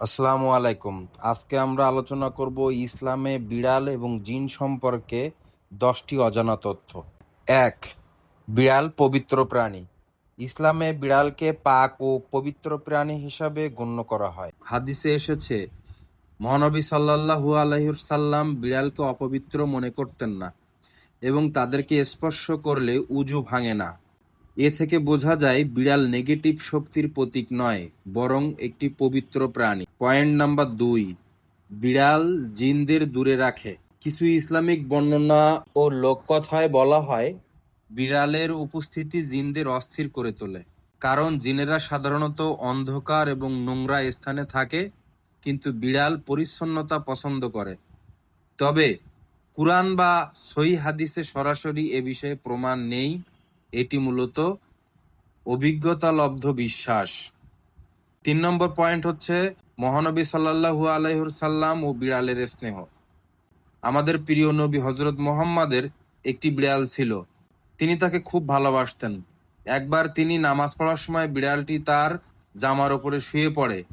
আসসালামু আলাইকুম। আজকে আমরা আলোচনা করব ইসলামে বিড়াল এবং জিন সম্পর্কে দশটি অজানা তথ্য। এক, বিড়াল পবিত্র প্রাণী। ইসলামে বিড়ালকে পাক ও পবিত্র প্রাণী হিসাবে গণ্য করা হয়। হাদিসে এসেছে, মহানবী সাল্লাল্লাহু আলাইহির সাল্লাম বিড়ালকে অপবিত্র মনে করতেন না এবং তাদেরকে স্পর্শ করলে উজু ভাঙে না। এ থেকে বোঝা যায়, বিড়াল নেগেটিভ শক্তির প্রতীক নয়, বরং একটি পবিত্র প্রাণী। পয়েন্ট নাম্বার দুই, বিড়াল জিনদের দূরে রাখে। কিছু ইসলামিক বর্ণনা ও লোককথায় বলা হয়, বিড়ালের উপস্থিতি জিনদের অস্থির করে তোলে। কারণ জিনেরা সাধারণত অন্ধকার এবং নোংরা স্থানে থাকে, কিন্তু বিড়াল পরিচ্ছন্নতা পছন্দ করে। তবে, কুরআন বা সহি হাদিসে সরাসরি এ বিষয়ে প্রমাণ নেই, এটি মূলত অভিজ্ঞতালব্ধ বিশ্বাস। তিন নম্বর পয়েন্ট হচ্ছে মহানবী সাল্লাল্লাহু আলাইহুর সাল্লাম ও বিড়ালের স্নেহ। আমাদের প্রিয় নবী হজরত মোহাম্মদের একটি বিড়াল ছিল। তিনি তাকে খুব ভালোবাসতেন। একবার তিনি নামাজ পড়ার সময় বিড়ালটি তার জামার ওপরে শুয়ে পড়ে।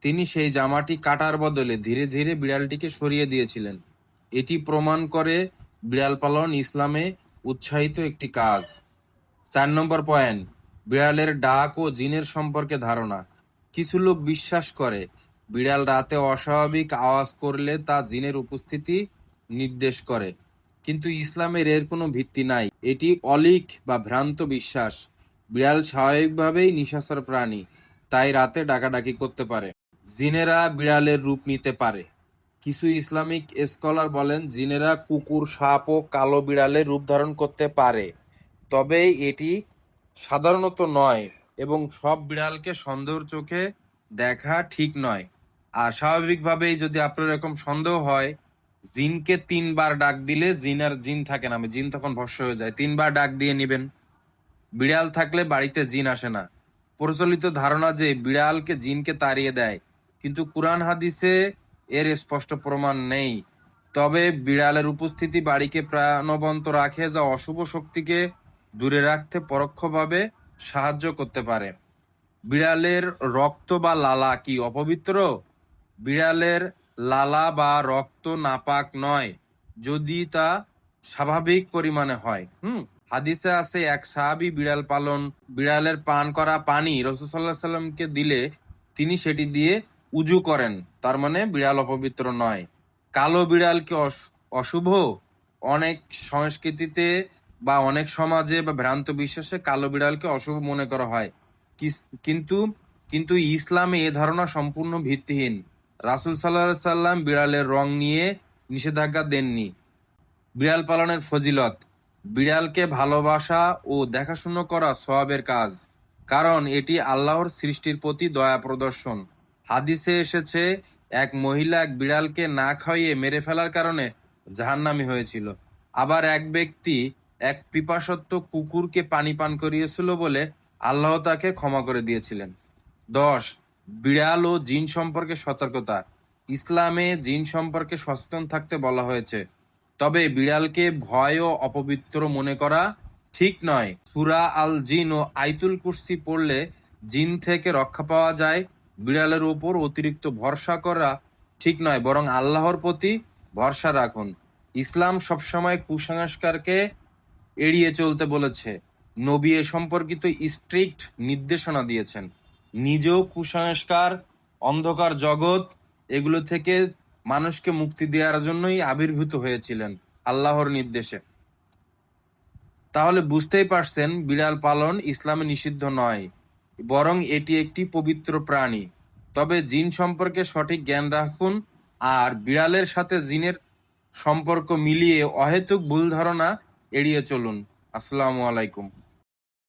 তিনি সেই জামাটি কাটার বদলে ধীরে ধীরে বিড়ালটিকে সরিয়ে দিয়েছিলেন। এটি প্রমাণ করে বিড়াল পালন ইসলামে উৎসাহিত একটি কাজ। চার নম্বর পয়েন্ট, বিড়ালের ডাক ও জিনের সম্পর্কে ধারণা। কিছু লোক বিশ্বাস করে বিড়াল রাতে অস্বাভাবিক আওয়াজ করলে তা জিনের উপস্থিতি নির্দেশ করে। কিন্তু ইসলামের এর কোনো ভিত্তি নাই। এটি অলিক বা ভ্রান্ত বিশ্বাস। বিড়াল স্বাভাবিকভাবেই নিশাচর প্রাণী, তাই রাতে ডাকাডাকি করতে পারে। জিনেরা বিড়ালের রূপ নিতে পারে। কিছু ইসলামিক স্কলার বলেন, জিনেরা কুকুর, সাপ ও কালো বিড়ালের রূপ ধারণ করতে পারে। তবে এটি সাধারণত নয় এবং সব বিড়ালকে সন্দেহর চোখে দেখা ঠিক নয়। আর স্বাভাবিকভাবেই যদি আপনার এরকম সন্দেহ হয়, জিনকে তিনবার ডাক দিলে জিন আর জিন থাকে না জিন তখন ভস্য হয়ে যায়, তিনবার ডাক দিয়ে নেবেন। বিড়াল থাকলে বাড়িতে জিন আসে না। প্রচলিত ধারণা যে বিড়ালকে জিনকে তাড়িয়ে দেয়, কিন্তু কুরআন হাদিসে এর স্পষ্ট প্রমাণ নেই। তবে বিড়ালের উপস্থিতি বাড়িকে প্রাণবন্ত রাখে, যা অশুভ শক্তিকে দূরে রাখতে পরোক্ষভাবে সাহায্য করতে পারে। বিড়ালের রক্ত বা লালা কি অপবিত্র? বিড়ালের লালা বা রক্ত নাপাক নয়, যদি তা স্বাভাবিক পরিমাণে হয়। হুম? হাদিসে আছে, এক সাহাবি বিড়াল পালন, বিড়ালের পান করা পানি রসুল্লাহ সাল্লামকে দিলে তিনি সেটি দিয়ে উজু করেন, তার মানে বিড়াল অপবিত্র নয়। কালো বিড়ালকে অশ- অশুভ? অনেক সংস্কৃতিতে বা অনেক সমাজে বা ভ্রান্ত বিশ্বাসে কালো বিড়ালকে অশুভ মনে করা হয়। কিন্তু কিন্তু ইসলামে এ ধারণা সম্পূর্ণ ভিত্তিহীন। রাসুল সাল্লাহ সাল্লাম বিড়ালের রং নিয়ে নিষেধাজ্ঞা দেননি। বিড়াল পালনের ফজিলত, বিড়ালকে ভালোবাসা ও দেখাশুনো করা সওয়াবের কাজ, কারণ এটি আল্লাহর সৃষ্টির প্রতি দয়া প্রদর্শন। হাদিসে এসেছে, এক মহিলা এক বিড়ালকে না খাইয়ে মেরে ফেলার কারণে জাহান্নামি হয়েছিল। আবার এক ব্যক্তি এক পিপাসত্ব কুকুরকে পানি পান করিয়েছিল বলে আল্লাহ তাকে ক্ষমা করে দিয়েছিলেন। দশ, বিড়াল ও জিন সম্পর্কে সতর্কতা। ইসলামে জিন সম্পর্কে সচেতন থাকতে বলা হয়েছে। তবে বিড়ালকে ভয় ও অপবিত্র মনে করা ঠিক নয়। সুরা আল জিন ও আইতুল কুরসি পড়লে জিন থেকে রক্ষা পাওয়া যায়। বিড়ালের ওপর অতিরিক্ত ভরসা করা ঠিক নয়, বরং আল্লাহর প্রতি ভরসা রাখুন। ইসলাম সবসময় কুসংস্কারকে এড়িয়ে চলতে বলেছে। নবী এ সম্পর্কিত স্ট্রিক্ট নির্দেশনা দিয়েছেন। নিজেও কুসংস্কার, অন্ধকার জগৎ, এগুলো থেকে মানুষকে মুক্তি দেওয়ার জন্যই আবির্ভূত হয়েছিলেন আল্লাহর নির্দেশে। তাহলে বুঝতেই পারছেন, বিড়াল পালন ইসলামে নিষিদ্ধ নয়, বরং এটি একটি পবিত্র প্রাণী। তবে জিন সম্পর্কে সঠিক জ্ঞান রাখুন, আর বিড়ালের সাথে জিনের সম্পর্ক মিলিয়ে অহেতুক ভুল ধারণা এড়িয়ে চলুন। আসসালামু আলাইকুম।